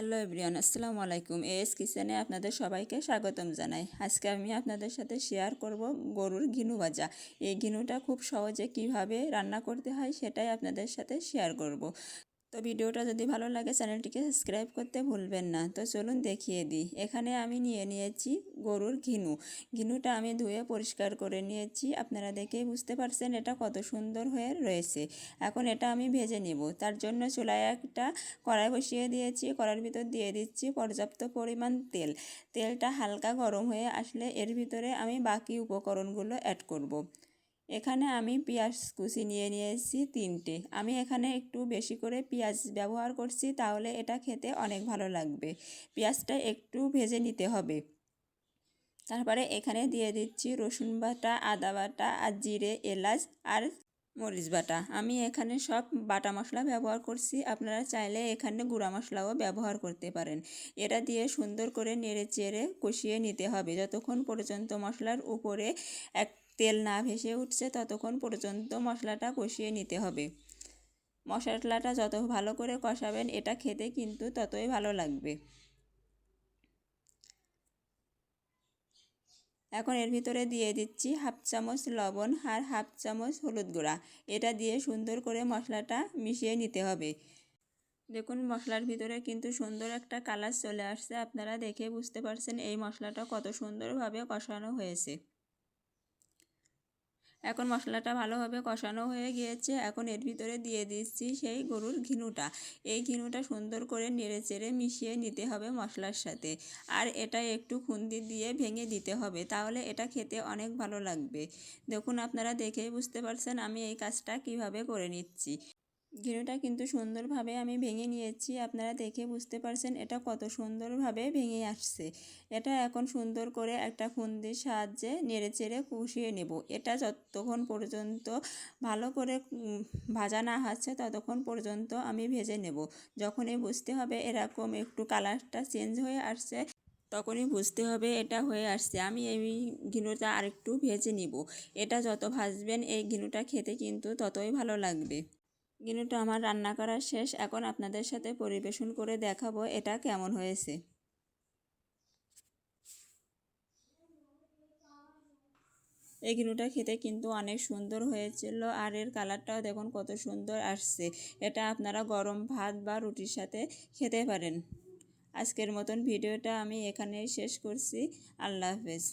Hello everyone, আসসালামু আলাইকুম। S কিচেনে আপনাদের সবাইকে স্বাগতম জানাই। আজকে আমি আপনাদের সাথে শেয়ার করব গরুর ঘিনু ভাজা। এই ঘিনুটা খুব সহজে কীভাবে রান্না করতে হয় সেটাই আপনাদের সাথে শেয়ার করব। তো ভিডিওটা যদি ভালো লাগে চ্যানেলটিকে সাবস্ক্রাইব করতে ভুলবেন না। তো চলুন দেখিয়ে দিই। এখানে আমি নিয়ে নিয়েছি গরুর ঘিনু। ঘিনুটা আমি ধুয়ে পরিষ্কার করে নিয়েছি। আপনারা দেখেই বুঝতে পারছেন এটা কত সুন্দর হয়ে রয়েছে। এখন এটা আমি ভেজে নেব। তার জন্য চুলায় একটা কড়াই বসিয়ে দিয়েছি। কড়াইয়ের ভিতর দিয়ে দিচ্ছি পর্যাপ্ত পরিমাণ তেল। তেলটা হালকা গরম হয়ে আসলে এর ভিতরে আমি বাকি উপকরণগুলো অ্যাড করব। এখানে আমি পেঁয়াজ কুচি নিয়ে নিয়েছি তিনটে। আমি এখানে একটু বেশি করে পেঁয়াজ ব্যবহার করছি, তাহলে এটা খেতে অনেক ভালো লাগবে। পেঁয়াজটা একটু ভেজে নিতে হবে। তারপরে এখানে দিয়ে দিচ্ছি রসুন বাটা, আদা বাটা, আর জিরে, এলাচ, আর মরিচ বাটা। আমি এখানে সব বাটা মশলা ব্যবহার করছি। আপনারা চাইলে এখানে গুঁড়া মশলাও ব্যবহার করতে পারেন। এটা দিয়ে সুন্দর করে নেড়ে চেড়ে কষিয়ে নিতে হবে। যতক্ষণ পর্যন্ত মশলার উপরে এক তেল না ভেসে উঠছে ততক্ষণ পর্যন্ত মশলাটা কষিয়ে নিতে হবে। মশলাটা যত ভালো করে কষাবেন, এটা খেতে কিন্তু ততই ভালো লাগবে। এখন এর ভিতরে দিয়ে দিচ্ছি হাফ চামচ লবণ আর হাফ চামচ হলুদ গুঁড়া। এটা দিয়ে সুন্দর করে মশলাটা মিশিয়ে নিতে হবে। দেখুন, মশলার ভিতরে কিন্তু সুন্দর একটা কালার চলে আসছে। আপনারা দেখে বুঝতে পারছেন এই মশলাটা কত সুন্দরভাবে কষানো হয়েছে। এখন মশলাটা ভালোভাবে কষানো হয়ে গিয়েছে। এখন এর ভিতরে দিয়ে দিচ্ছি সেই গরুর ঘিনুটা। এই ঘিনুটা সুন্দর করে নেড়ে চেড়ে মিশিয়ে নিতে হবে মশলার সাথে। আর এটা একটু খুন্দি দিয়ে ভেঙে দিতে হবে, তাহলে এটা খেতে অনেক ভালো লাগবে। দেখুন, আপনারা দেখেই বুঝতে পারছেন আমি এই কাজটা কীভাবে করে নিচ্ছি। ঘিনুটা কিন্তু সুন্দরভাবে আমি ভেঙে নিয়েছি, আপনারা দেখে বুঝতে পারছেন এটা কত সুন্দরভাবে ভেঙে আসছে। এটা এখন সুন্দর করে একটা খুন্দির সাহায্যে নেড়ে চেড়ে কষিয়ে নেব। এটা যতক্ষণ পর্যন্ত ভালো করে ভাজা না হচ্ছে ততক্ষণ পর্যন্ত আমি ভেজে নেব। যখনই বুঝতে হবে এরকম একটু কালারটা চেঞ্জ হয়ে আসছে, তখনই বুঝতে হবে এটা হয়ে আসছে। আমি এই ঘিনুটা আরেকটু ভেজে নিব। এটা যত ভাজবেন এই ঘিনুটা খেতে কিন্তু ততই ভালো লাগবে। গিনুটা আমার রান্না করা শেষ, এখন আপনাদের সাথে পরিবেশন করে দেখাবো এটা কেমন হয়েছে। এই গিনুটা খেতে কিন্তু অনেক সুন্দর হয়েছিল আর এর কালারটাও দেখুন কত সুন্দর আসছে। এটা আপনারা গরম ভাত বা রুটির সাথে খেতে পারেন। আজকের মতন ভিডিওটা আমি এখানেই শেষ করছি। আল্লাহ হাফেজ।